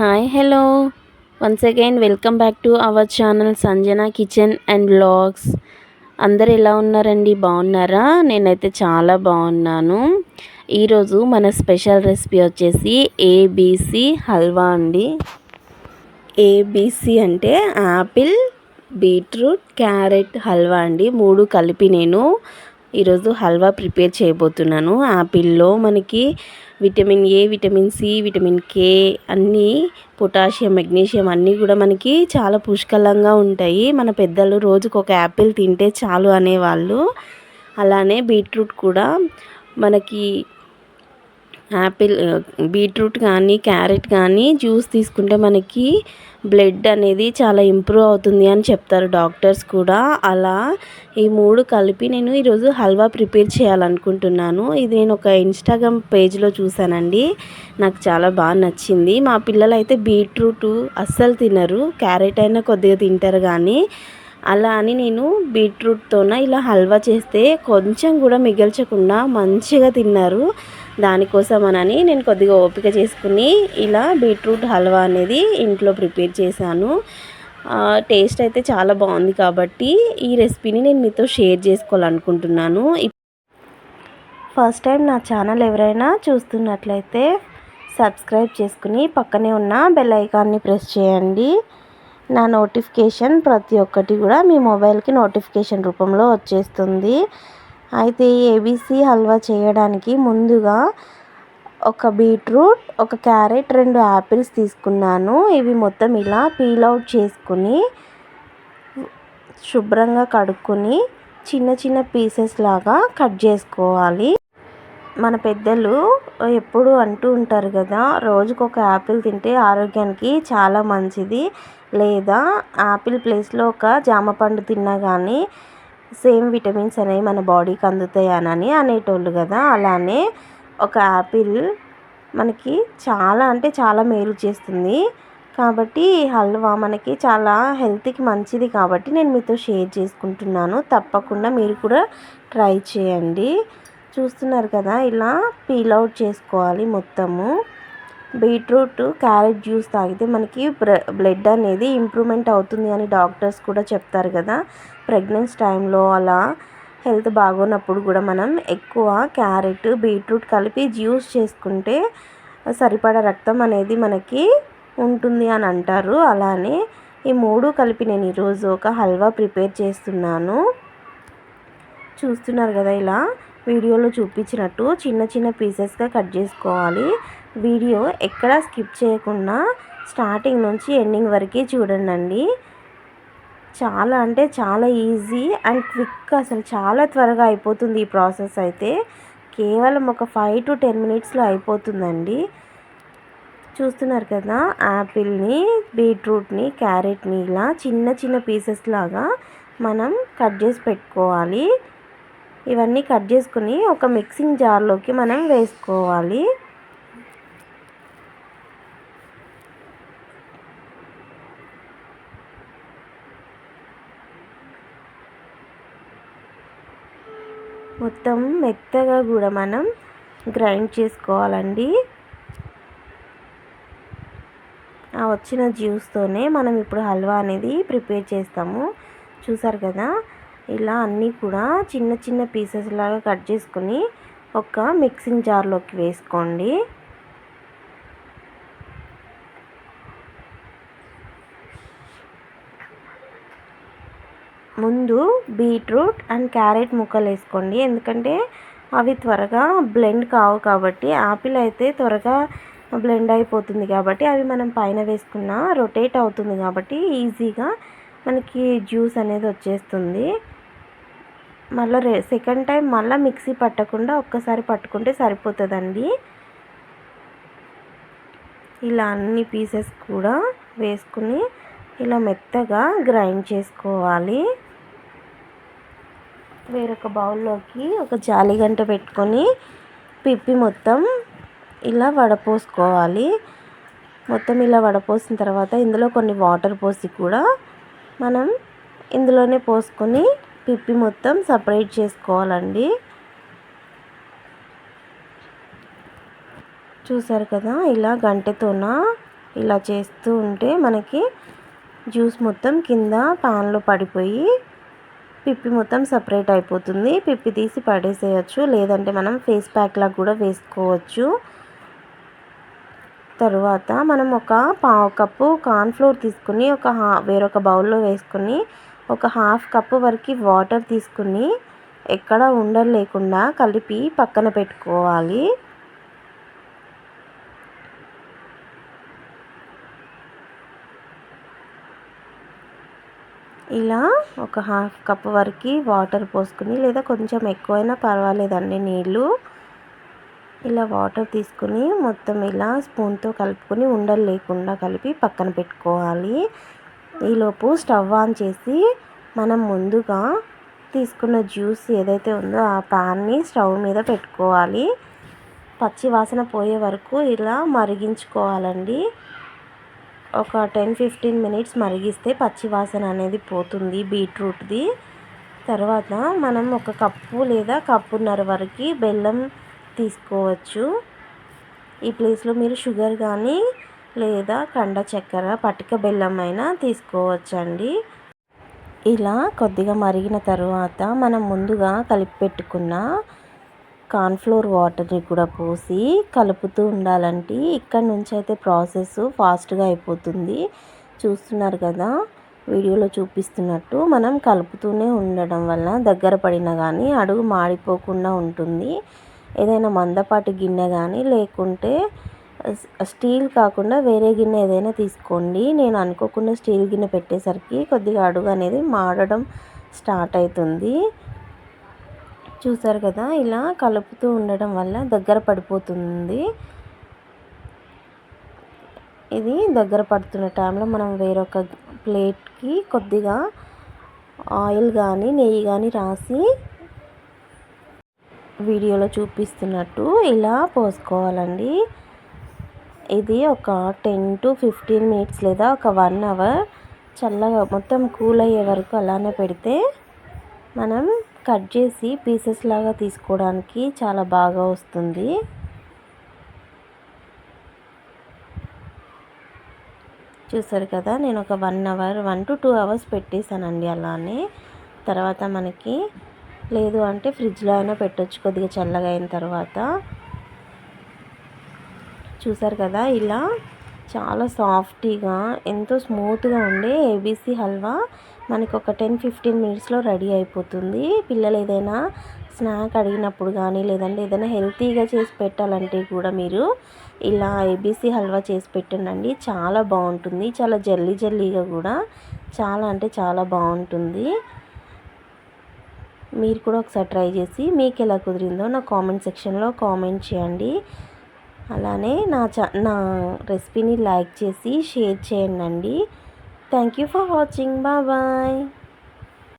Hi hello once again welcome back to our channel Sanjana kitchen and blogs అందరు ఎలా ఉన్నారండి? బాగున్నారా? నేనైతే చాలా బాగున్నాను. ఈరోజు మన స్పెషల్ రెసిపీ వచ్చేసి ఏబీసీ హల్వా అండి. ఏబీసీ అంటే యాపిల్ బీట్రూట్ క్యారెట్ హల్వా అండి. మూడు కలిపి నేను ఈరోజు హల్వా ప్రిపేర్ చేయబోతున్నాను. యాపిల్లో మనకి vitamin A vitamin C vitamin K అన్నీ పొటాషియం మెగ్నీషియం అన్నీ కూడా మనకి చాలా పుష్కలంగా ఉంటాయి. మన పెద్దలు రోజుకు ఒక యాపిల్ తింటే చాలు అనేవాళ్ళు. అలానే బీట్రూట్ కూడా మనకి యాపిల్ బీట్రూట్ కానీ క్యారెట్ కానీ జ్యూస్ తీసుకుంటే మనకి బ్లడ్ అనేది చాలా ఇంప్రూవ్ అవుతుంది అని చెప్తారు డాక్టర్స్ కూడా. అలా ఈ మూడు కలిపి నేను ఈరోజు హల్వా ప్రిపేర్ చేయాలనుకుంటున్నాను. ఇది నేను ఒక ఇన్స్టాగ్రామ్ పేజ్లో చూసానండి నాకు చాలా బాగా నచ్చింది. మా పిల్లలు అయితే బీట్రూట్ అస్సలు తినరు. క్యారెట్ అయినా కొద్దిగా తింటారు కానీ అలా అని నేను బీట్రూట్తోన ఇలా హల్వా చేస్తే కొంచెం కూడా మిగల్చకుండా మంచిగా తిన్నారు. దానికోసం అని నేను కొద్దిగా ఓపిక చేసుకుని ఇలా బీట్రూట్ హల్వా అనేది ఇంట్లో ప్రిపేర్ చేశాను. టేస్ట్ అయితే చాలా బాగుంది కాబట్టి ఈ రెసిపీని నేను మీతో షేర్ చేసుకోవాలనుకుంటున్నాను. ఫస్ట్ టైం నా ఛానల్ ఎవరైనా చూస్తున్నట్లయితే సబ్స్క్రైబ్ చేసుకుని పక్కనే ఉన్న బెల్ ఐకాన్ని ప్రెస్ చేయండి. నా నోటిఫికేషన్ ప్రతి ఒక్కటి కూడా మీ మొబైల్కి నోటిఫికేషన్ రూపంలో వచ్చేస్తుంది. అయితే ఏబీసీ హల్వా చేయడానికి ముందుగా ఒక బీట్రూట్ ఒక క్యారెట్ రెండు యాపిల్స్ తీసుకున్నాను. ఇవి మొత్తం ఇలా పీల్ అవుట్ చేసుకుని శుభ్రంగా కడుక్కొని చిన్న చిన్న పీసెస్ లాగా కట్ చేసుకోవాలి. మన పెద్దలు ఎప్పుడు అంటూ ఉంటారు కదా రోజుకు ఒక యాపిల్ తింటే ఆరోగ్యానికి చాలా మంచిది. లేదా యాపిల్ ప్లేస్లో ఒక జామ పండు తిన్నా కానీ సేమ్ విటమిన్స్ అనేవి మన బాడీకి అందుతాయి అని అనేటోళ్ళు కదా. అలానే ఒక యాపిల్ మనకి చాలా అంటే చాలా మేలు చేస్తుంది. కాబట్టి హల్వా మనకి చాలా హెల్త్కి మంచిది కాబట్టి నేను మీతో షేర్ చేసుకుంటున్నాను. తప్పకుండా మీరు కూడా ట్రై చేయండి. చూస్తున్నారు కదా ఇలా పీల్ అవుట్ చేసుకోవాలి మొత్తము. బీట్రూట్ క్యారెట్ జ్యూస్ తాగితే మనకి బ్లడ్ అనేది ఇంప్రూవ్మెంట్ అవుతుంది అని డాక్టర్స్ కూడా చెప్తారు కదా. ప్రెగ్నెన్సీ టైంలో అలా హెల్త్ బాగోనప్పుడు కూడా మనం ఎక్కువ క్యారెట్ బీట్రూట్ కలిపి జ్యూస్ చేసుకుంటే సరిపడా రక్తం అనేది మనకి ఉంటుంది అని అంటారు. అలానే ఈ మూడు కలిపి నేను ఈరోజు ఒక హల్వా ప్రిపేర్ చేస్తున్నాను. చూస్తున్నారు కదా ఇలా వీడియోలో చూపించినట్టు చిన్న చిన్న పీసెస్గా కట్ చేసుకోవాలి. వీడియో ఎక్కడ స్కిప్ చేయకుండా స్టార్టింగ్ నుంచి ఎండింగ్ వరకే చూడండి చాలా అంటే చాలా ఈజీ అండ్ క్విక్ అసలు చాలా త్వరగా అయిపోతుంది ఈ ప్రాసెస్ అయితే. కేవలం ఒక ఫైవ్ టు టెన్ మినిట్స్లో అయిపోతుందండి. చూస్తున్నారు కదా యాపిల్ని బీట్రూట్ని క్యారెట్ని ఇలా చిన్న చిన్న పీసెస్ లాగా మనం కట్ చేసి పెట్టుకోవాలి. ఇవన్నీ కట్ చేసుకుని ఒక మిక్సింగ్ జార్లోకి మనం వేసుకోవాలి. మొత్తం మెత్తగా కూడా మనం గ్రైండ్ చేసుకోవాలండి. ఆ వచ్చిన జ్యూస్తోనే మనం ఇప్పుడు హల్వా అనేది ప్రిపేర్ చేస్తాము. చూసారు కదా? ఇలా అన్నీ కూడా చిన్న చిన్న పీసెస్ లాగా కట్ చేసుకుని ఒక మిక్సింగ్ జార్లోకి వేసుకోండి. ముందు బీట్రూట్ అండ్ క్యారెట్ ముక్కలు వేసుకోండి. ఎందుకంటే అవి త్వరగా బ్లెండ్ కావు కాబట్టి యాపిల్ అయితే త్వరగా బ్లెండ్ అయిపోతుంది కాబట్టి అవి మనం పైన వేసుకున్న రొటేట్ అవుతుంది కాబట్టి ఈజీగా మనకి జ్యూస్ అనేది వచ్చేస్తుంది. మళ్ళీ రే సెకండ్ టైం మళ్ళీ మిక్సీ పట్టకుండా ఒక్కసారి పట్టుకుంటే సరిపోతుందండి. ఇలా అన్ని పీసెస్ కూడా వేసుకుని ఇలా మెత్తగా గ్రైండ్ చేసుకోవాలి. వేరొక బౌల్లోకి ఒక జాలిగంట పెట్టుకొని పిప్పి మొత్తం ఇలా వడపోసుకోవాలి. మొత్తం ఇలా వడపోసిన తర్వాత ఇందులో కొన్ని వాటర్ పోసి కూడా మనం ఇందులోనే పోసుకొని పిప్పి మొత్తం సపరేట్ చేసుకోవాలండి. చూసారు కదా ఇలా గంటెతోన ఇలా చేస్తూ ఉంటే మనకి జ్యూస్ మొత్తం కింద ప్యాన్లో పడిపోయి పిప్పి మొత్తం సపరేట్ అయిపోతుంది. పిప్పి తీసి పడేసేయచ్చు లేదంటే మనం ఫేస్ ప్యాక్లా కూడా వేసుకోవచ్చు. తరువాత మనం ఒక పావు కప్పు కార్న్ఫ్లోర్ తీసుకుని ఒక వేరొక బౌల్లో వేసుకొని ఒక హాఫ్ కప్పు వరకు వాటర్ తీసుకుని ఎక్కడ ఉండలు లేకుండా కలిపి పక్కన పెట్టుకోవాలి. ఇలా ఒక హాఫ్ కప్ వరకు వాటర్ పోసుకుని లేదా కొంచెం ఎక్కువైనా పర్వాలేదండి నీళ్ళు. ఇలా వాటర్ తీసుకుని మొత్తం ఇలా స్పూన్తో కలుపుకొని ఉండలు లేకుండా కలిపి పక్కన పెట్టుకోవాలి. ఈలోపు స్టవ్ ఆన్ చేసి మనం ముందుగా తీసుకున్న జ్యూస్ ఏదైతే ఉందో ఆ ప్యాన్ని స్టవ్ మీద పెట్టుకోవాలి. పచ్చి వాసన పోయే వరకు ఇలా మరిగించుకోవాలండి. ఒక టెన్ ఫిఫ్టీన్ మినిట్స్ మరిగిస్తే పచ్చి వాసన అనేది పోతుంది బీట్రూట్ది. తర్వాత మనం ఒక కప్పు లేదా కప్పున్నర వరకు బెల్లం తీసుకోవచ్చు. ఈ ప్లేస్లో మీరు షుగర్ కానీ లేదా కండ చక్కెర పటిక బెల్లం అయినా తీసుకోవచ్చండి. ఇలా కొద్దిగా మరిగిన తర్వాత మనం ముందుగా కలిపి పెట్టుకున్న కార్న్ఫ్లోర్ వాటర్ని కూడా పోసి కలుపుతూ ఉండాలంటే ఇక్కడ నుంచి అయితే ప్రాసెస్ ఫాస్ట్గా అయిపోతుంది. చూస్తున్నారు కదా వీడియోలో చూపిస్తున్నట్టు మనం కలుపుతూనే ఉండడం వల్ల దగ్గర పడినా కానీ అడుగు మాడిపోకుండా ఉంటుంది. ఏదైనా మందపాటి గిన్నె కానీ లేకుంటే స్టీల్ కాకుండా వేరే గిన్నె ఏదైనా తీసుకోండి. నేను అనుకోకుండా స్టీల్ గిన్నె పెట్టేసరికి కొద్దిగా అడుగు అనేది మాడడం స్టార్ట్ అవుతుంది చూసారు కదా ఇలా కలుపుతూ ఉండడం వల్ల దగ్గర పడిపోతుంది. ఇది దగ్గర పడుతున్న టైంలో మనం వేరొక ప్లేట్కి కొద్దిగా ఆయిల్ కానీ నెయ్యి కానీ రాసి వీడియోలో చూపిస్తున్నట్టు ఇలా పోసుకోవాలండి. ఇది ఒక టెన్ టు ఫిఫ్టీన్ మినిట్స్ లేదా ఒక వన్ అవర్ చల్లగా మొత్తం కూల్ అయ్యే వరకు అలానే పెడితే మనం కట్ చేసి పీసెస్ లాగా తీసుకోవడానికి చాలా బాగా వస్తుంది. చూసారు కదా నేను ఒక one hour one to two hours పెట్టేశానండి అలానే. తర్వాత మనకి లేదు అంటే ఫ్రిడ్జ్లో అయినా పెట్టచ్చు కొద్దిగా చల్లగా అయిన తర్వాత. చూసారు కదా ఇలా చాలా సాఫ్టీగా ఎంతో స్మూత్గా ఉండే ఏబీసీ హల్వా మనకి ఒక టెన్ ఫిఫ్టీన్ మినిట్స్లో రెడీ అయిపోతుంది. పిల్లలు ఏదైనా స్నాక్ అడిగినప్పుడు కానీ లేదంటే ఏదైనా హెల్తీగా చేసి పెట్టాలంటే కూడా మీరు ఇలా ఏబీసీ హల్వా చేసి పెట్టండి చాలా బాగుంటుంది. చాలా జల్లీ జల్లీగా కూడా చాలా అంటే చాలా బాగుంటుంది. మీరు కూడా ఒకసారి ట్రై చేసి మీకు ఎలా కుదిరిందో నా కామెంట్ సెక్షన్లో కామెంట్ చేయండి. అలానే నా చా నా రెసిపీని లైక్ చేసి షేర్ చేయండి thank you for watching. Bye.